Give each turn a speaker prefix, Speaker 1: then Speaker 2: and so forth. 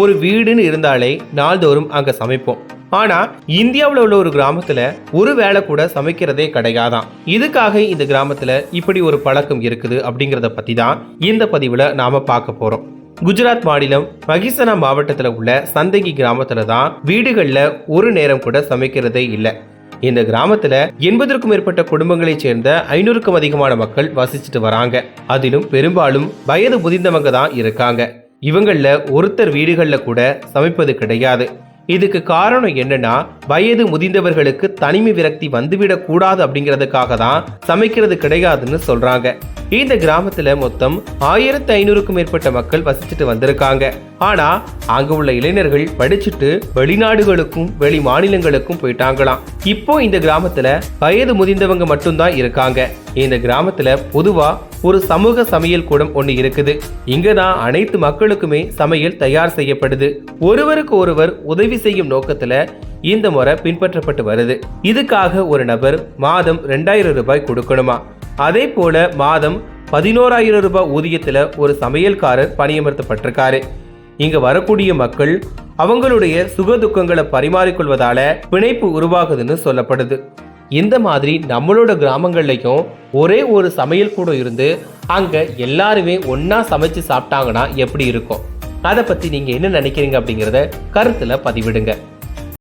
Speaker 1: ஒரு வீடுன்னு இருந்தாலே நாள்தோறும் அங்கே சமைப்போம். ஆனால் இந்தியாவில் உள்ள ஒரு கிராமத்தில் ஒரு வேளை கூட சமைக்கிறதே கிடையாதான் இதுக்காக இந்த கிராமத்தில் இப்படி ஒரு பழக்கம் இருக்குது அப்படிங்கிறத பற்றி தான் இந்த பதிவில் நாம் பார்க்க போகிறோம் குஜராத் மாநிலம் மகிசனா மாவட்டத்தில் உள்ள சந்தகி கிராமத்தில் தான் வீடுகளில் ஒரு நேரம் கூட சமைக்கிறதே இல்லை. இந்த கிராமத்துல எண்பதற்கும் மேற்பட்ட குடும்பங்களைச் சேர்ந்த ஐநூறுக்கும் அதிகமான மக்கள் வசிச்சுட்டு வராங்க. அதிலும் பெரும்பாலும் வயது முதிர்ந்தவங்க தான் இருக்காங்க. இவங்களில் ஒருத்தர் வீடுகளில் கூட சமைப்பது கிடையாது. இதுக்கு காரணம் என்னன்னா வயது முதிந்தவர்களுக்கு தனிமை விரக்தி வந்துவிடக் கூடாது அப்படிங்கிறதுக்காக தான் சமைக்கிறது கிடையாதுன்னு சொல்றாங்க. இந்த கிராமத்துல மொத்தம் ஆயிரத்தி ஐநூறுக்கும் மேற்பட்ட மக்கள் வசிச்சுட்டு வந்திருக்காங்க. ஆனா அங்க உள்ள இளைஞர்கள் படிச்சுட்டு வெளிநாடுகளுக்கும் வெளி மாநிலங்களுக்கும் போயிட்டாங்களாம். இப்போ இந்த கிராமத்துல வயது முதிந்தவங்க மட்டும்தான் இருக்காங்க. இந்த கிராமத்துல பொதுவா ஒரு சமூக சமையல் கூடம் ஒன்று இருக்குது. இங்க தான் அனைத்து மக்களுக்குமே சமையல் தயார் செய்யப்படுது. ஒருவருக்கு ஒருவர் உதவி செய்யும் நோக்கத்துல இந்த முறை பின்பற்றப்பட்டு வருது. இதுக்காக ஒரு நபர் மாதம் ரெண்டாயிரம் ரூபாய் கொடுக்கணுமா? அதே போல மாதம் பதினோராயிரம் ரூபாய் ஊதியத்துல ஒரு சமையல்காரர் பணியமர்த்தப்பட்டிருக்காரு. இங்க வரக்கூடிய மக்கள் அவங்களுடைய சுக துக்கங்களை பரிமாறிக்கொள்வதால பிணைப்பு உருவாகுதுன்னு சொல்லப்படுது. இந்த மாதிரி நம்மளோட கிராமங்கள்லையும் ஒரே ஒரு சமையல் கூட இருந்து அங்கே எல்லாருமே ஒன்றா சமைச்சு சாப்பிட்டாங்கன்னா எப்படி இருக்கும்? அதை பற்றி நீங்கள் என்ன நினைக்கிறீங்க அப்படிங்கிறத கருத்தில் பதிவிடுங்க.